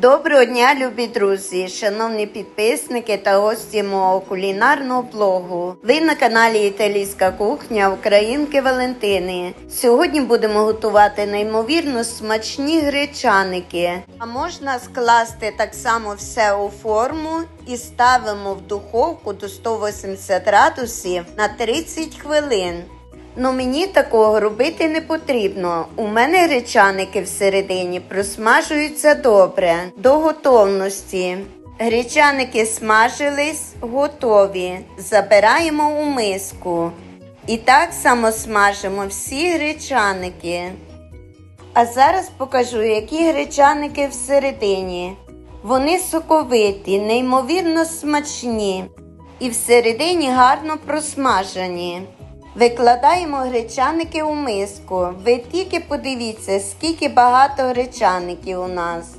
Доброго дня, любі друзі, шановні підписники та гості мого кулінарного блогу. Ви на каналі Італійська кухня Українки Валентини. Сьогодні будемо готувати неймовірно смачні гречаники. А можна скласти так само все у форму і ставимо в духовку до 180 градусів на 30 хвилин. Ну мені такого робити не потрібно. У мене гречаники всередині просмажуються добре до готовності. Гречаники смажились, готові. Забираємо у миску. І так само смажимо всі гречаники. А зараз покажу, які гречаники всередині. Вони соковиті, неймовірно смачні і всередині гарно просмажені. Викладаємо гречаники у миску. Ви тільки подивіться, скільки багато гречаників у нас.